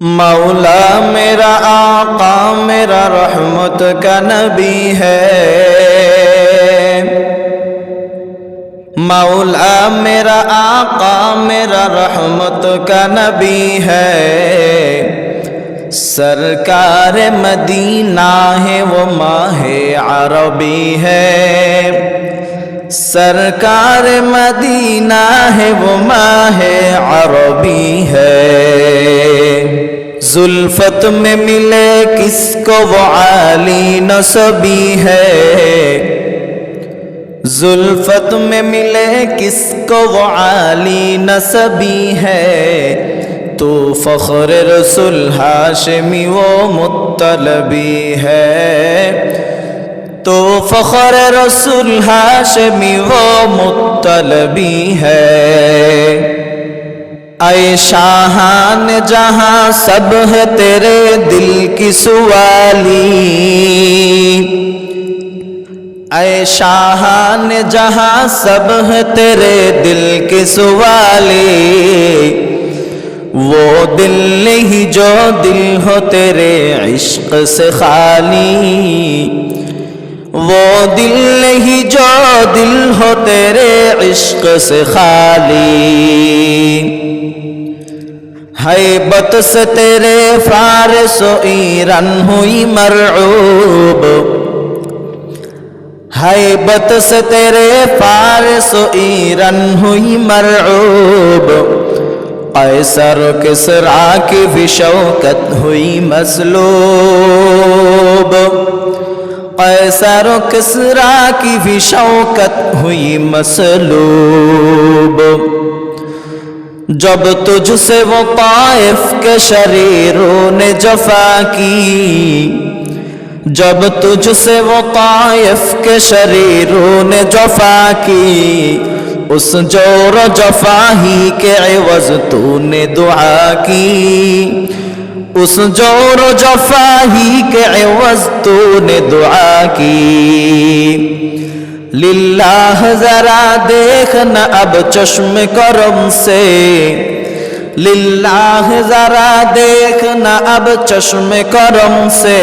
مولا میرا آقا، میرا رحمت کا نبی ہے۔ مولا میرا آقا، میرا رحمت کا نبی ہے۔ سرکار مدینہ ہے، وہ ماہ عربی ہے۔ سرکار مدینہ ہے، وہ ماہ عربی ہے۔ زلفت میں ملے کس کو وہ عالی نصبی ہے زلفت میں ملے کس کو وہ عالی نصبی ہے تو فخر رسول ہاشمی وہ مطلبی ہے تو فخر رسول ہاشمی وہ مطلبی ہے اے شاہان جہاں سب ہے تیرے دل کی سوالی۔ اے شاہان جہاں سب ہے تیرے دل کی سوالی۔ وہ دل نہیں جو دل ہو تیرے عشق سے خالی۔ وہ دل نہیں جو دل ہو تیرے عشق سے خالی۔ حیبت سے تیرے فارس و ایران ہوئی مرعوب۔ حیبت سے تیرے فارس و ایران ہوئی مرعوب۔ قیصر و کسرا کی بھی شوکت ہوئی مسلوب قیصر و کسرا کی بھی شوکت ہوئی مسلوب جب تجھ سے وہ طائف کے شریروں نے جفا کی، جب تجھ سے وہ طائف کے شریروں نے جفا کی، اس جور و جفا ہی کے عوض تو نے دعا کی۔ اس جور و جفا ہی کے عوض تو نے دعا کی۔ লিল্লাহ জরা দেখ না আব চশম করম সে। লিল্লাহ জরা দেখ না আব চশম করম সে।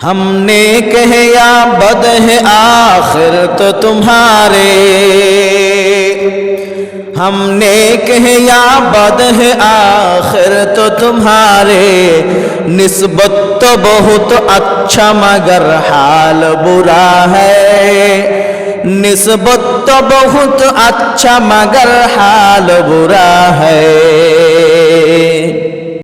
کہے یا بد ہے آخر تو تمہارے ہم نے کہے یا بد ہے آخر تو تمہارے نسبت تو بہت اچھا مگر حال برا ہے نسبت تو بہت اچھا مگر حال برا ہے